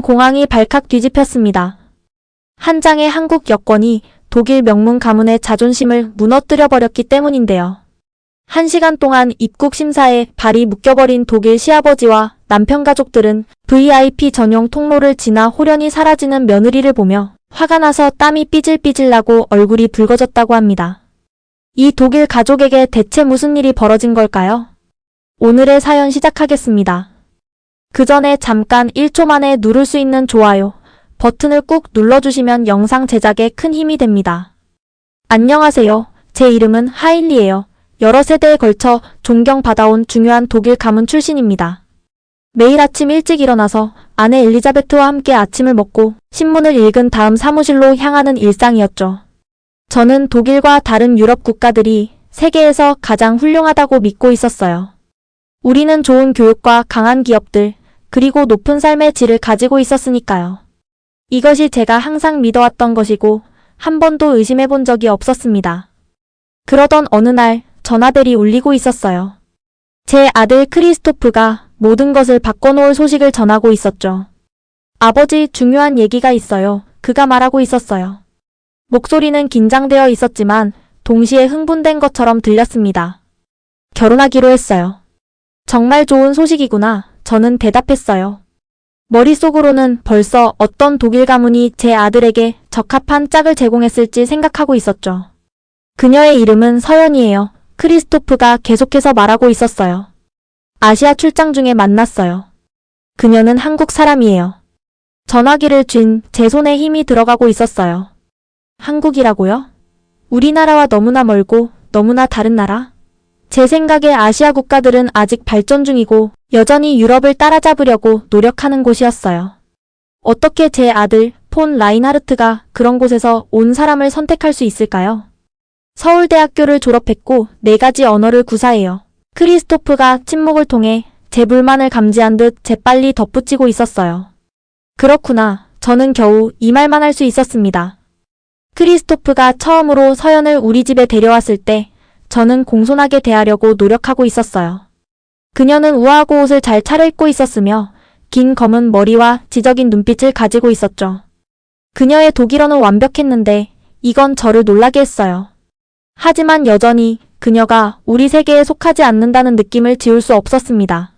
공항이 발칵 뒤집혔습니다. 한 장의 한국 여권이 독일 명문 가문의 자존심을 무너뜨려 버렸기 때문인데요. 한 시간 동안 입국 심사에 발이 묶여버린 독일 시아버지와 남편 가족들은 VIP 전용 통로를 지나 호련히 사라지는 며느리를 보며 화가 나서 땀이 삐질삐질 나고 얼굴이 붉어졌다고 합니다. 이 독일 가족에게 대체 무슨 일이 벌어진 걸까요? 오늘의 사연 시작하겠습니다. 그 전에 잠깐 1초 만에 누를 수 있는 좋아요 버튼을 꾹 눌러주시면 영상 제작에 큰 힘이 됩니다. 안녕하세요. 제 이름은 하일리예요. 여러 세대에 걸쳐 존경받아온 중요한 독일 가문 출신입니다. 매일 아침 일찍 일어나서 아내 엘리자베트와 함께 아침을 먹고 신문을 읽은 다음 사무실로 향하는 일상이었죠. 저는 독일과 다른 유럽 국가들이 세계에서 가장 훌륭하다고 믿고 있었어요. 우리는 좋은 교육과 강한 기업들, 그리고 높은 삶의 질을 가지고 있었으니까요. 이것이 제가 항상 믿어왔던 것이고 한 번도 의심해 본 적이 없었습니다. 그러던 어느 날 전화벨이 울리고 있었어요. 제 아들 크리스토프가 모든 것을 바꿔놓을 소식을 전하고 있었죠. 아버지 중요한 얘기가 있어요. 그가 말하고 있었어요. 목소리는 긴장되어 있었지만 동시에 흥분된 것처럼 들렸습니다. 결혼하기로 했어요. 정말 좋은 소식이구나. 저는 대답했어요. 머릿속으로는 벌써 어떤 독일 가문이 제 아들에게 적합한 짝을 제공했을지 생각하고 있었죠. 그녀의 이름은 서연이에요. 크리스토프가 계속해서 말하고 있었어요. 아시아 출장 중에 만났어요. 그녀는 한국 사람이에요. 전화기를 쥔 제 손에 힘이 들어가고 있었어요. 한국이라고요? 우리나라와 너무나 멀고 너무나 다른 나라? 제 생각에 아시아 국가들은 아직 발전 중이고 여전히 유럽을 따라잡으려고 노력하는 곳이었어요. 어떻게 제 아들 폰 라인하르트가 그런 곳에서 온 사람을 선택할 수 있을까요? 서울대학교를 졸업했고 네 가지 언어를 구사해요. 크리스토프가 침묵을 통해 제 불만을 감지한 듯 재빨리 덧붙이고 있었어요. 그렇구나. 저는 겨우 이 말만 할 수 있었습니다. 크리스토프가 처음으로 서연을 우리 집에 데려왔을 때 저는 공손하게 대하려고 노력하고 있었어요. 그녀는 우아하고 옷을 잘 차려입고 있었으며 긴 검은 머리와 지적인 눈빛을 가지고 있었죠. 그녀의 독일어는 완벽했는데 이건 저를 놀라게 했어요. 하지만 여전히 그녀가 우리 세계에 속하지 않는다는 느낌을 지울 수 없었습니다.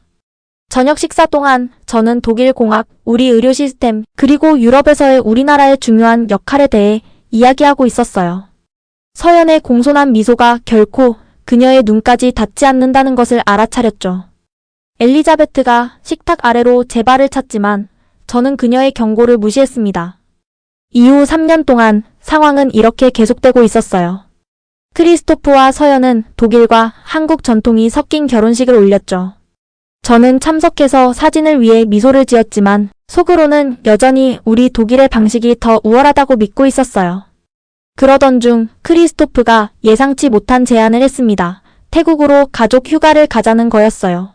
저녁 식사 동안 저는 독일 공학, 우리 의료 시스템, 그리고 유럽에서의 우리나라의 중요한 역할에 대해 이야기하고 있었어요. 서연의 공손한 미소가 결코 그녀의 눈까지 닿지 않는다는 것을 알아차렸죠. 엘리자베트가 식탁 아래로 제 발을 찼지만 저는 그녀의 경고를 무시했습니다. 이후 3년 동안 상황은 이렇게 계속되고 있었어요. 크리스토프와 서연은 독일과 한국 전통이 섞인 결혼식을 올렸죠. 저는 참석해서 사진을 위해 미소를 지었지만 속으로는 여전히 우리 독일의 방식이 더 우월하다고 믿고 있었어요. 그러던 중 크리스토프가 예상치 못한 제안을 했습니다. 태국으로 가족 휴가를 가자는 거였어요.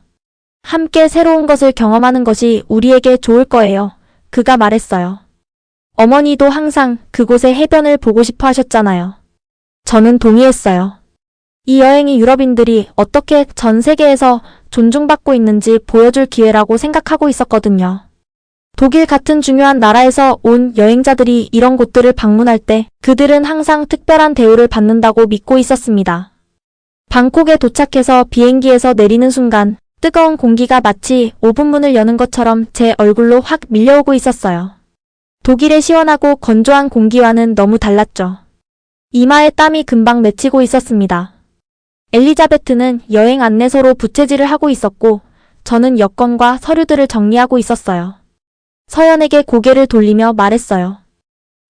함께 새로운 것을 경험하는 것이 우리에게 좋을 거예요. 그가 말했어요. 어머니도 항상 그곳의 해변을 보고 싶어 하셨잖아요. 저는 동의했어요. 이 여행이 유럽인들이 어떻게 전 세계에서 존중받고 있는지 보여줄 기회라고 생각하고 있었거든요. 독일 같은 중요한 나라에서 온 여행자들이 이런 곳들을 방문할 때 그들은 항상 특별한 대우를 받는다고 믿고 있었습니다. 방콕에 도착해서 비행기에서 내리는 순간 뜨거운 공기가 마치 오븐문을 여는 것처럼 제 얼굴로 확 밀려오고 있었어요. 독일의 시원하고 건조한 공기와는 너무 달랐죠. 이마에 땀이 금방 맺히고 있었습니다. 엘리자베트는 여행 안내서로 부채질을 하고 있었고 저는 여권과 서류들을 정리하고 있었어요. 서연에게 고개를 돌리며 말했어요.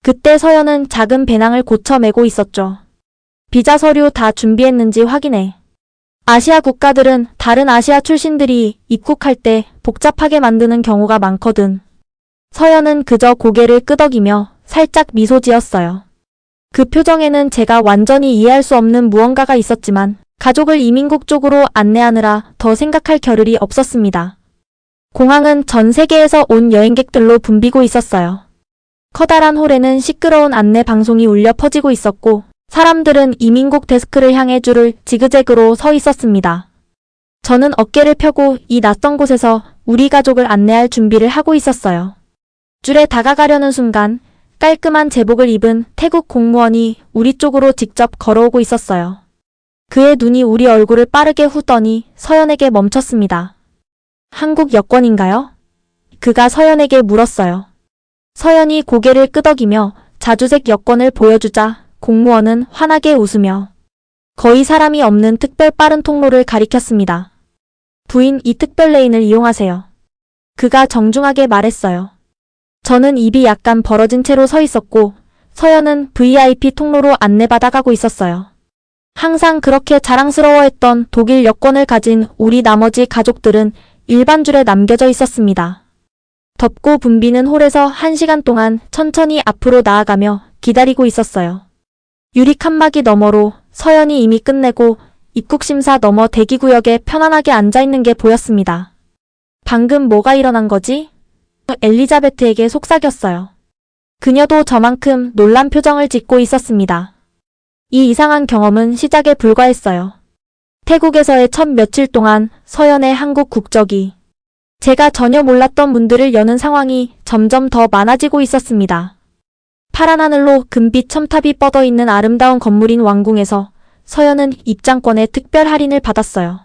그때 서연은 작은 배낭을 고쳐 메고 있었죠. 비자 서류 다 준비했는지 확인해. 아시아 국가들은 다른 아시아 출신들이 입국할 때 복잡하게 만드는 경우가 많거든. 서연은 그저 고개를 끄덕이며 살짝 미소 지었어요. 그 표정에는 제가 완전히 이해할 수 없는 무언가가 있었지만 가족을 이민국 쪽으로 안내하느라 더 생각할 겨를이 없었습니다. 공항은 전 세계에서 온 여행객들로 붐비고 있었어요. 커다란 홀에는 시끄러운 안내 방송이 울려 퍼지고 있었고 사람들은 이민국 데스크를 향해 줄을 지그재그로 서 있었습니다. 저는 어깨를 펴고 이 낯선 곳에서 우리 가족을 안내할 준비를 하고 있었어요. 앞줄에 다가가려는 순간 깔끔한 제복을 입은 태국 공무원이 우리 쪽으로 직접 걸어오고 있었어요. 그의 눈이 우리 얼굴을 빠르게 후더니 서연에게 멈췄습니다. 한국 여권인가요? 그가 서연에게 물었어요. 서연이 고개를 끄덕이며 자주색 여권을 보여주자 공무원은 환하게 웃으며 거의 사람이 없는 특별 빠른 통로를 가리켰습니다. 부인 이 특별 레인을 이용하세요. 그가 정중하게 말했어요. 저는 입이 약간 벌어진 채로 서 있었고 서연은 VIP 통로로 안내받아 가고 있었어요. 항상 그렇게 자랑스러워했던 독일 여권을 가진 우리 나머지 가족들은 일반 줄에 남겨져 있었습니다. 덥고 붐비는 홀에서 한 시간 동안 천천히 앞으로 나아가며 기다리고 있었어요. 유리 칸막이 너머로 서연이 이미 끝내고 입국심사 너머 대기구역에 편안하게 앉아있는 게 보였습니다. 방금 뭐가 일어난 거지? 엘리자베트에게 속삭였어요. 그녀도 저만큼 놀란 표정을 짓고 있었습니다. 이 이상한 경험은 시작에 불과했어요. 태국에서의 첫 며칠 동안 서연의 한국 국적이 제가 전혀 몰랐던 문들을 여는 상황이 점점 더 많아지고 있었습니다. 파란 하늘로 금빛 첨탑이 뻗어 있는 아름다운 건물인 왕궁에서 서연은 입장권에 특별 할인을 받았어요.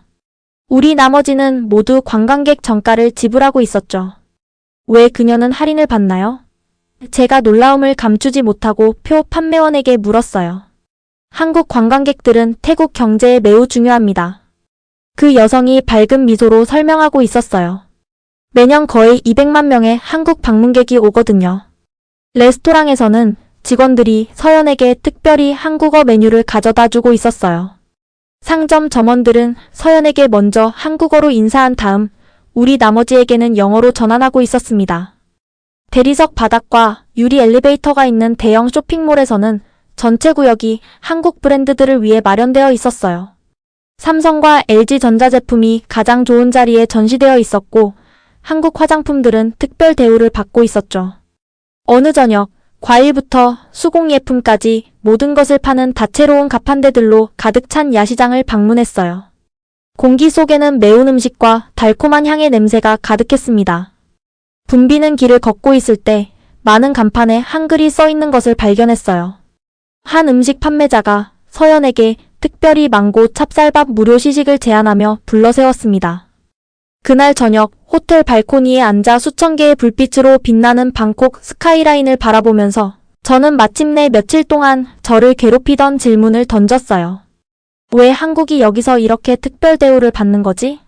우리 나머지는 모두 관광객 정가를 지불하고 있었죠. 왜 그녀는 할인을 받나요? 제가 놀라움을 감추지 못하고 표 판매원에게 물었어요. 한국 관광객들은 태국 경제에 매우 중요합니다. 그 여성이 밝은 미소로 설명하고 있었어요. 매년 거의 200만 명의 한국 방문객이 오거든요. 레스토랑에서는 직원들이 서연에게 특별히 한국어 메뉴를 가져다 주고 있었어요. 상점 점원들은 서연에게 먼저 한국어로 인사한 다음 우리 나머지에게는 영어로 전환하고 있었습니다. 대리석 바닥과 유리 엘리베이터가 있는 대형 쇼핑몰에서는 전체 구역이 한국 브랜드들을 위해 마련되어 있었어요. 삼성과 LG전자 제품이 가장 좋은 자리에 전시되어 있었고 한국 화장품들은 특별 대우를 받고 있었죠. 어느 저녁 과일부터 수공예품까지 모든 것을 파는 다채로운 가판대들로 가득 찬 야시장을 방문했어요. 공기 속에는 매운 음식과 달콤한 향의 냄새가 가득했습니다. 붐비는 길을 걷고 있을 때 많은 간판에 한글이 써 있는 것을 발견했어요. 한 음식 판매자가 서연에게 특별히 망고 찹쌀밥 무료 시식을 제안하며 불러세웠습니다. 그날 저녁 호텔 발코니에 앉아 수천 개의 불빛으로 빛나는 방콕 스카이라인을 바라보면서 저는 마침내 며칠 동안 저를 괴롭히던 질문을 던졌어요. 왜 한국이 여기서 이렇게 특별 대우를 받는 거지?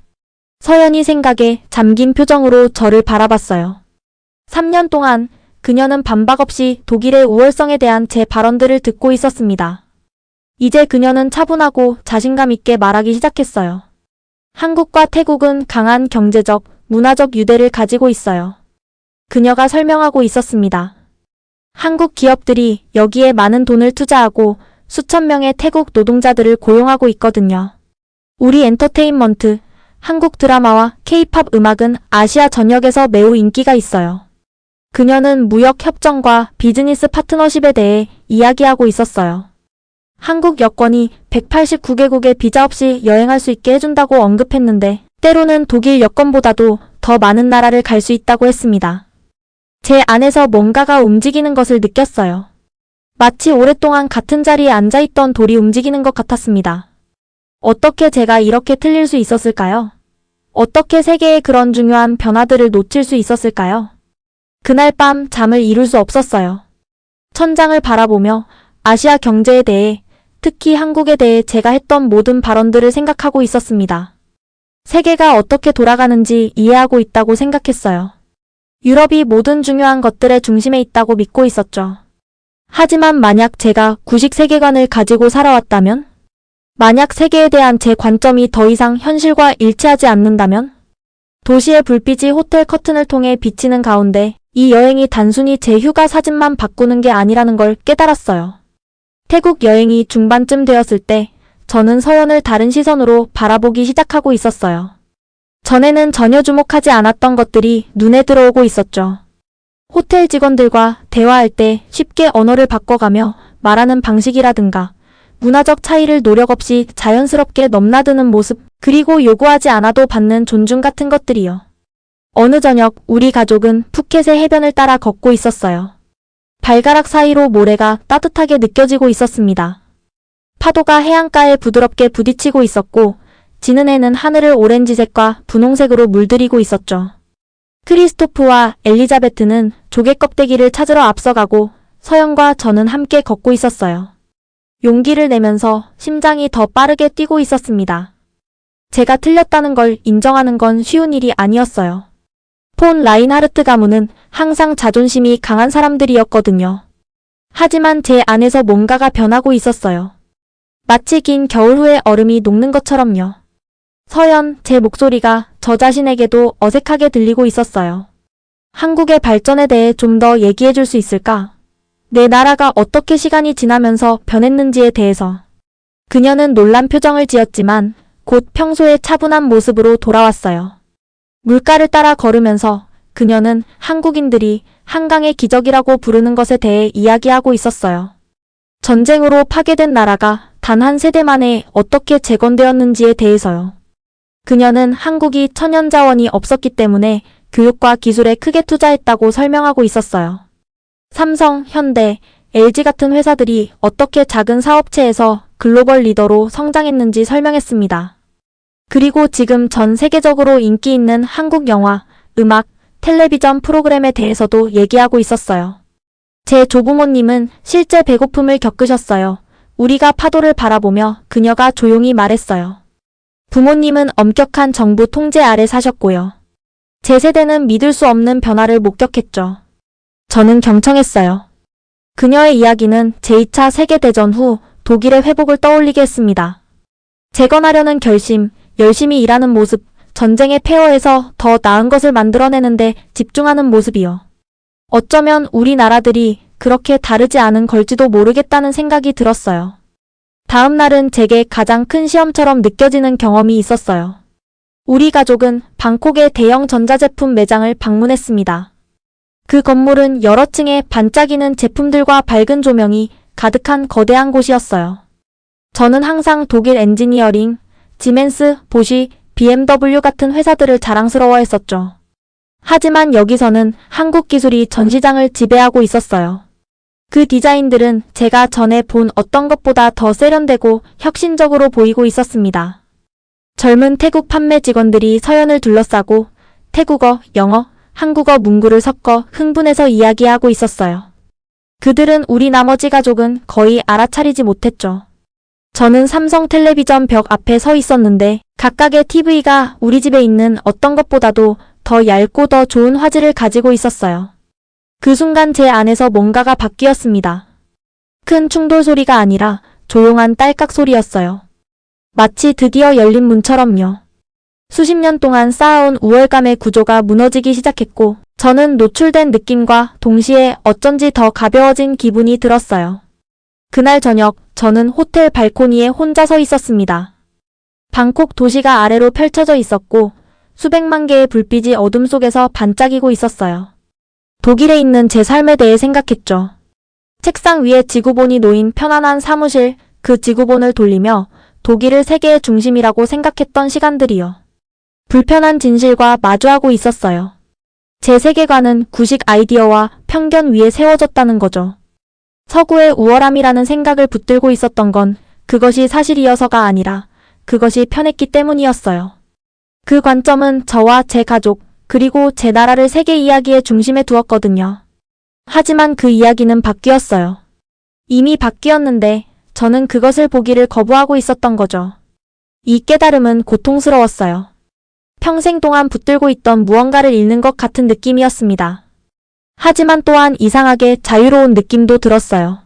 서연이 생각에 잠긴 표정으로 저를 바라봤어요. 3년 동안 그녀는 반박 없이 독일의 우월성에 대한 제 발언들을 듣고 있었습니다. 이제 그녀는 차분하고 자신감 있게 말하기 시작했어요. 한국과 태국은 강한 경제적, 문화적 유대를 가지고 있어요. 그녀가 설명하고 있었습니다. 한국 기업들이 여기에 많은 돈을 투자하고 수천 명의 태국 노동자들을 고용하고 있거든요. 우리 엔터테인먼트, 한국 드라마와 케이팝 음악은 아시아 전역에서 매우 인기가 있어요. 그녀는 무역 협정과 비즈니스 파트너십에 대해 이야기하고 있었어요. 한국 여권이 189개국에 비자 없이 여행할 수 있게 해준다고 언급했는데 때로는 독일 여권보다도 더 많은 나라를 갈 수 있다고 했습니다. 제 안에서 뭔가가 움직이는 것을 느꼈어요. 마치 오랫동안 같은 자리에 앉아있던 돌이 움직이는 것 같았습니다. 어떻게 제가 이렇게 틀릴 수 있었을까요? 어떻게 세계의 그런 중요한 변화들을 놓칠 수 있었을까요? 그날 밤 잠을 이룰 수 없었어요. 천장을 바라보며 아시아 경제에 대해 특히 한국에 대해 제가 했던 모든 발언들을 생각하고 있었습니다. 세계가 어떻게 돌아가는지 이해하고 있다고 생각했어요. 유럽이 모든 중요한 것들의 중심에 있다고 믿고 있었죠. 하지만 만약 제가 구식 세계관을 가지고 살아왔다면? 만약 세계에 대한 제 관점이 더 이상 현실과 일치하지 않는다면? 도시의 불빛이 호텔 커튼을 통해 비치는 가운데 이 여행이 단순히 제 휴가 사진만 바꾸는 게 아니라는 걸 깨달았어요. 태국 여행이 중반쯤 되었을 때 저는 서연을 다른 시선으로 바라보기 시작하고 있었어요. 전에는 전혀 주목하지 않았던 것들이 눈에 들어오고 있었죠. 호텔 직원들과 대화할 때 쉽게 언어를 바꿔가며 말하는 방식이라든가 문화적 차이를 노력 없이 자연스럽게 넘나드는 모습, 그리고 요구하지 않아도 받는 존중 같은 것들이요. 어느 저녁 우리 가족은 푸켓의 해변을 따라 걷고 있었어요. 발가락 사이로 모래가 따뜻하게 느껴지고 있었습니다. 파도가 해안가에 부드럽게 부딪히고 있었고, 지는 해는 하늘을 오렌지색과 분홍색으로 물들이고 있었죠. 크리스토프와 엘리자베트는 조개 껍데기를 찾으러 앞서가고 서연과 저는 함께 걷고 있었어요. 용기를 내면서 심장이 더 빠르게 뛰고 있었습니다. 제가 틀렸다는 걸 인정하는 건 쉬운 일이 아니었어요. 폰 라인하르트 가문은 항상 자존심이 강한 사람들이었거든요. 하지만 제 안에서 뭔가가 변하고 있었어요. 마치 긴 겨울 후에 얼음이 녹는 것처럼요. 서연, 제 목소리가 저 자신에게도 어색하게 들리고 있었어요. 한국의 발전에 대해 좀 더 얘기해 줄 수 있을까? 내 나라가 어떻게 시간이 지나면서 변했는지에 대해서. 그녀는 놀란 표정을 지었지만 곧 평소의 차분한 모습으로 돌아왔어요. 물가를 따라 걸으면서 그녀는 한국인들이 한강의 기적이라고 부르는 것에 대해 이야기하고 있었어요. 전쟁으로 파괴된 나라가 단 한 세대 만에 어떻게 재건되었는지에 대해서요. 그녀는 한국이 천연 자원이 없었기 때문에 교육과 기술에 크게 투자했다고 설명하고 있었어요. 삼성, 현대, LG 같은 회사들이 어떻게 작은 사업체에서 글로벌 리더로 성장했는지 설명했습니다. 그리고 지금 전 세계적으로 인기 있는 한국 영화, 음악, 텔레비전 프로그램에 대해서도 얘기하고 있었어요. 제 조부모님은 실제 배고픔을 겪으셨어요. 우리가 파도를 바라보며 그녀가 조용히 말했어요. 부모님은 엄격한 정부 통제 아래 사셨고요. 제 세대는 믿을 수 없는 변화를 목격했죠. 저는 경청했어요. 그녀의 이야기는 제2차 세계대전 후 독일의 회복을 떠올리게 했습니다. 재건하려는 결심, 열심히 일하는 모습, 전쟁의 폐허에서 더 나은 것을 만들어내는데 집중하는 모습이요. 어쩌면 우리 나라들이 그렇게 다르지 않은 걸지도 모르겠다는 생각이 들었어요. 다음 날은 제게 가장 큰 시험처럼 느껴지는 경험이 있었어요. 우리 가족은 방콕의 대형 전자제품 매장을 방문했습니다. 그 건물은 여러 층의 반짝이는 제품들과 밝은 조명이 가득한 거대한 곳이었어요. 저는 항상 독일 엔지니어링, 지멘스, 보쉬, BMW 같은 회사들을 자랑스러워했었죠. 하지만 여기서는 한국 기술이 전 시장을 지배하고 있었어요. 그 디자인들은 제가 전에 본 어떤 것보다 더 세련되고 혁신적으로 보이고 있었습니다. 젊은 태국 판매 직원들이 서연을 둘러싸고 태국어, 영어, 한국어 문구를 섞어 흥분해서 이야기하고 있었어요. 그들은 우리 나머지 가족은 거의 알아차리지 못했죠. 저는 삼성 텔레비전 벽 앞에 서 있었는데 각각의 TV가 우리 집에 있는 어떤 것보다도 더 얇고 더 좋은 화질을 가지고 있었어요. 그 순간 제 안에서 뭔가가 바뀌었습니다. 큰 충돌 소리가 아니라 조용한 딸깍 소리였어요. 마치 드디어 열린 문처럼요. 수십 년 동안 쌓아온 우월감의 구조가 무너지기 시작했고 저는 노출된 느낌과 동시에 어쩐지 더 가벼워진 기분이 들었어요. 그날 저녁 저는 호텔 발코니에 혼자 서 있었습니다. 방콕 도시가 아래로 펼쳐져 있었고 수백만 개의 불빛이 어둠 속에서 반짝이고 있었어요. 독일에 있는 제 삶에 대해 생각했죠. 책상 위에 지구본이 놓인 편안한 사무실, 그 지구본을 돌리며 독일을 세계의 중심이라고 생각했던 시간들이요. 불편한 진실과 마주하고 있었어요. 제 세계관은 구식 아이디어와 편견 위에 세워졌다는 거죠. 서구의 우월함이라는 생각을 붙들고 있었던 건 그것이 사실이어서가 아니라 그것이 편했기 때문이었어요. 그 관점은 저와 제 가족, 그리고 제 나라를 세계 이야기의 중심에 두었거든요. 하지만 그 이야기는 바뀌었어요. 이미 바뀌었는데 저는 그것을 보기를 거부하고 있었던 거죠. 이 깨달음은 고통스러웠어요. 평생 동안 붙들고 있던 무언가를 잃는 것 같은 느낌이었습니다. 하지만 또한 이상하게 자유로운 느낌도 들었어요.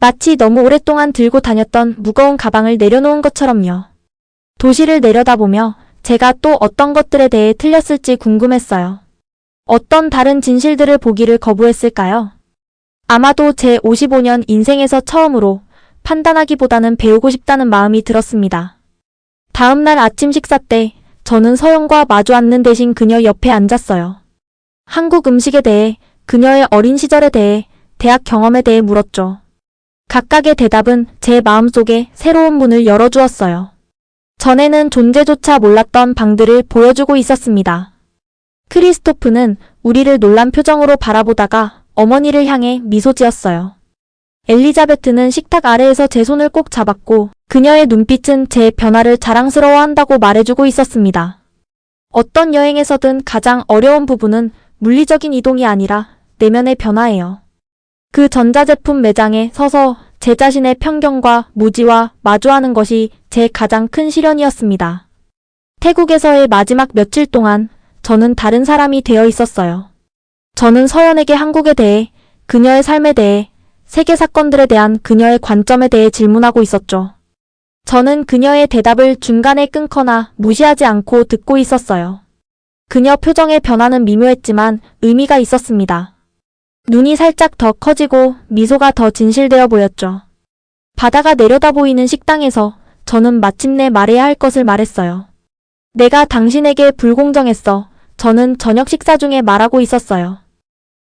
마치 너무 오랫동안 들고 다녔던 무거운 가방을 내려놓은 것처럼요. 도시를 내려다보며 제가 또 어떤 것들에 대해 틀렸을지 궁금했어요. 어떤 다른 진실들을 보기를 거부했을까요? 아마도 제 55년 인생에서 처음으로 판단하기보다는 배우고 싶다는 마음이 들었습니다. 다음 날 아침 식사 때 저는 서영과 마주 앉는 대신 그녀 옆에 앉았어요. 한국 음식에 대해, 그녀의 어린 시절에 대해, 대학 경험에 대해 물었죠. 각각의 대답은 제 마음속에 새로운 문을 열어주었어요. 전에는 존재조차 몰랐던 방들을 보여주고 있었습니다. 크리스토프는 우리를 놀란 표정으로 바라보다가 어머니를 향해 미소 지었어요. 엘리자베트는 식탁 아래에서 제 손을 꼭 잡았고 그녀의 눈빛은 제 변화를 자랑스러워한다고 말해주고 있었습니다. 어떤 여행에서든 가장 어려운 부분은 물리적인 이동이 아니라 내면의 변화예요. 그 전자제품 매장에 서서 제 자신의 편견과 무지와 마주하는 것이 제 가장 큰 시련이었습니다. 태국에서의 마지막 며칠 동안 저는 다른 사람이 되어 있었어요. 저는 서연에게 한국에 대해, 그녀의 삶에 대해, 세계 사건들에 대한 그녀의 관점에 대해 질문하고 있었죠. 저는 그녀의 대답을 중간에 끊거나 무시하지 않고 듣고 있었어요. 그녀 표정의 변화는 미묘했지만 의미가 있었습니다. 눈이 살짝 더 커지고 미소가 더 진실되어 보였죠. 바다가 내려다 보이는 식당에서 저는 마침내 말해야 할 것을 말했어요. 내가 당신에게 불공정했어. 저는 저녁 식사 중에 말하고 있었어요.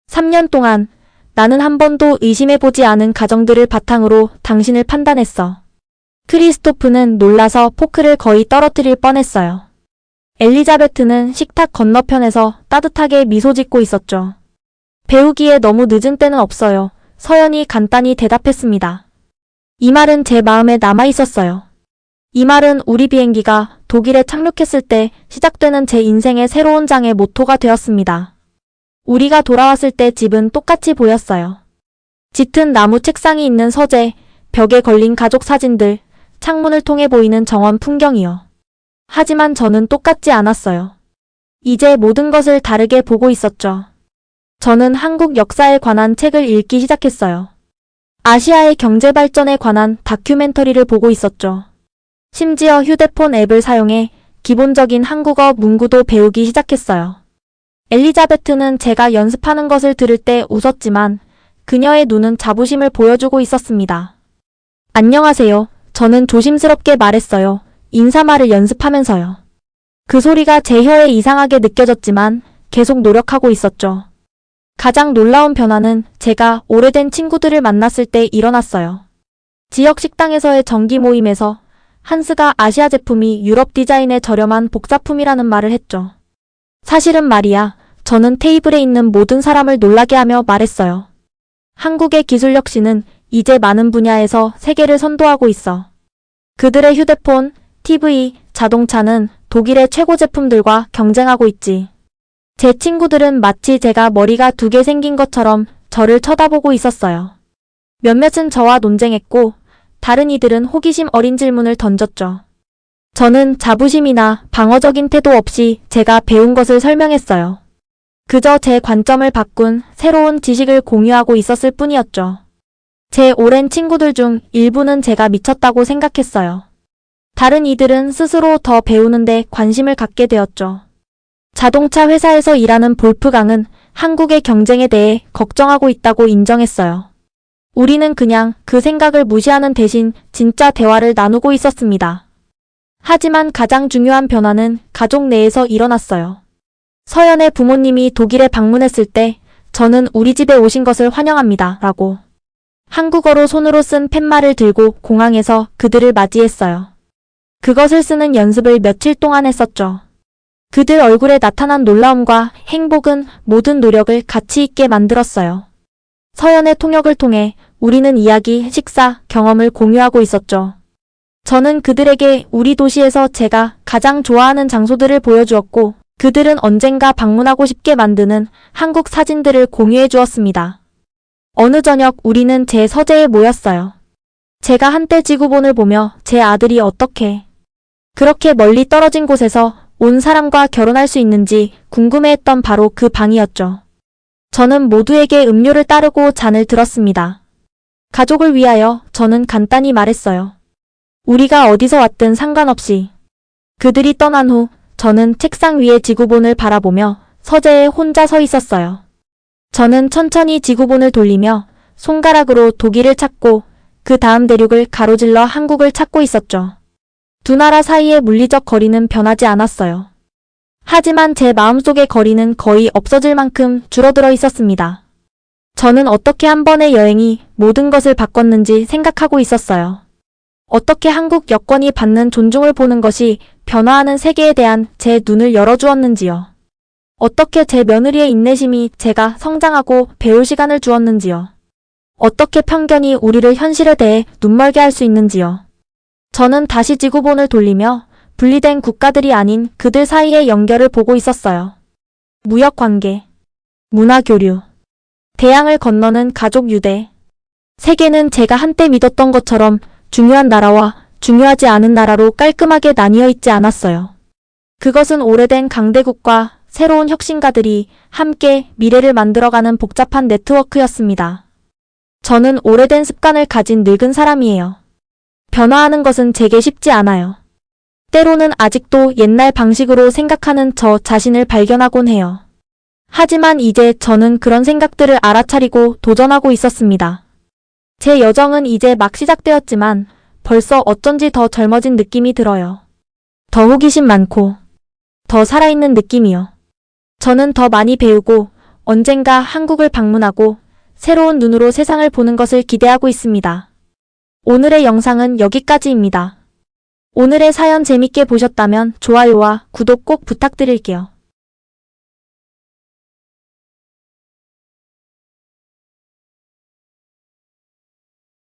3년 동안 나는 한 번도 의심해보지 않은 가정들을 바탕으로 당신을 판단했어. 크리스토프는 놀라서 포크를 거의 떨어뜨릴 뻔했어요. 엘리자베트는 식탁 건너편에서 따뜻하게 미소 짓고 있었죠. 배우기에 너무 늦은 때는 없어요. 서연이 간단히 대답했습니다. 이 말은 제 마음에 남아 있었어요. 이 말은 우리 비행기가 독일에 착륙했을 때 시작되는 제 인생의 새로운 장의 모토가 되었습니다. 우리가 돌아왔을 때 집은 똑같이 보였어요. 짙은 나무 책상이 있는 서재, 벽에 걸린 가족 사진들, 창문을 통해 보이는 정원 풍경이요. 하지만 저는 똑같지 않았어요. 이제 모든 것을 다르게 보고 있었죠. 저는 한국 역사에 관한 책을 읽기 시작했어요. 아시아의 경제 발전에 관한 다큐멘터리를 보고 있었죠. 심지어 휴대폰 앱을 사용해 기본적인 한국어 문구도 배우기 시작했어요. 엘리자베트는 제가 연습하는 것을 들을 때 웃었지만 그녀의 눈은 자부심을 보여주고 있었습니다. 안녕하세요. 저는 조심스럽게 말했어요. 인사말을 연습하면서요. 그 소리가 제 혀에 이상하게 느껴졌지만 계속 노력하고 있었죠. 가장 놀라운 변화는 제가 오래된 친구들을 만났을 때 일어났어요. 지역 식당에서의 정기 모임에서 한스가 아시아 제품이 유럽 디자인의 저렴한 복사품이라는 말을 했죠. 사실은 말이야, 저는 테이블에 있는 모든 사람을 놀라게 하며 말했어요. 한국의 기술 혁신은 이제 많은 분야에서 세계를 선도하고 있어. 그들의 휴대폰, TV, 자동차는 독일의 최고 제품들과 경쟁하고 있지. 제 친구들은 마치 제가 머리가 두 개 생긴 것처럼 저를 쳐다보고 있었어요. 몇몇은 저와 논쟁했고, 다른 이들은 호기심 어린 질문을 던졌죠. 저는 자부심이나 방어적인 태도 없이 제가 배운 것을 설명했어요. 그저 제 관점을 바꾼 새로운 지식을 공유하고 있었을 뿐이었죠. 제 오랜 친구들 중 일부는 제가 미쳤다고 생각했어요. 다른 이들은 스스로 더 배우는데 관심을 갖게 되었죠. 자동차 회사에서 일하는 볼프강은 한국의 경쟁에 대해 걱정하고 있다고 인정했어요. 우리는 그냥 그 생각을 무시하는 대신 진짜 대화를 나누고 있었습니다. 하지만 가장 중요한 변화는 가족 내에서 일어났어요. 서연의 부모님이 독일에 방문했을 때 저는 우리 집에 오신 것을 환영합니다. 라고 한국어로 손으로 쓴 팻말을 들고 공항에서 그들을 맞이했어요. 그것을 쓰는 연습을 며칠 동안 했었죠. 그들 얼굴에 나타난 놀라움과 행복은 모든 노력을 가치 있게 만들었어요. 서연의 통역을 통해 우리는 이야기, 식사, 경험을 공유하고 있었죠. 저는 그들에게 우리 도시에서 제가 가장 좋아하는 장소들을 보여주었고, 그들은 언젠가 방문하고 싶게 만드는 한국 사진들을 공유해 주었습니다. 어느 저녁 우리는 제 서재에 모였어요. 제가 한때 지구본을 보며 제 아들이 어떻게 그렇게 멀리 떨어진 곳에서 온 사람과 결혼할 수 있는지 궁금해했던 바로 그 방이었죠. 저는 모두에게 음료를 따르고 잔을 들었습니다. 가족을 위하여 저는 간단히 말했어요. 우리가 어디서 왔든 상관없이. 그들이 떠난 후 저는 책상 위에 지구본을 바라보며 서재에 혼자 서 있었어요. 저는 천천히 지구본을 돌리며 손가락으로 독일을 찾고 그 다음 대륙을 가로질러 한국을 찾고 있었죠. 두 나라 사이의 물리적 거리는 변하지 않았어요. 하지만 제 마음속의 거리는 거의 없어질 만큼 줄어들어 있었습니다. 저는 어떻게 한 번의 여행이 모든 것을 바꿨는지 생각하고 있었어요. 어떻게 한국 여권이 받는 존중을 보는 것이 변화하는 세계에 대한 제 눈을 열어주었는지요. 어떻게 제 며느리의 인내심이 제가 성장하고 배울 시간을 주었는지요. 어떻게 편견이 우리를 현실에 대해 눈멀게 할 수 있는지요. 저는 다시 지구본을 돌리며 분리된 국가들이 아닌 그들 사이의 연결을 보고 있었어요. 무역 관계, 문화 교류, 대양을 건너는 가족 유대. 세계는 제가 한때 믿었던 것처럼 중요한 나라와 중요하지 않은 나라로 깔끔하게 나뉘어 있지 않았어요. 그것은 오래된 강대국과 새로운 혁신가들이 함께 미래를 만들어가는 복잡한 네트워크였습니다. 저는 오래된 습관을 가진 늙은 사람이에요. 변화하는 것은 제게 쉽지 않아요. 때로는 아직도 옛날 방식으로 생각하는 저 자신을 발견하곤 해요. 하지만 이제 저는 그런 생각들을 알아차리고 도전하고 있었습니다. 제 여정은 이제 막 시작되었지만 벌써 어쩐지 더 젊어진 느낌이 들어요. 더 호기심 많고 더 살아있는 느낌이요. 저는 더 많이 배우고 언젠가 한국을 방문하고 새로운 눈으로 세상을 보는 것을 기대하고 있습니다. 오늘의 영상은 여기까지입니다. 오늘의 사연 재밌게 보셨다면 좋아요와 구독 꼭 부탁드릴게요.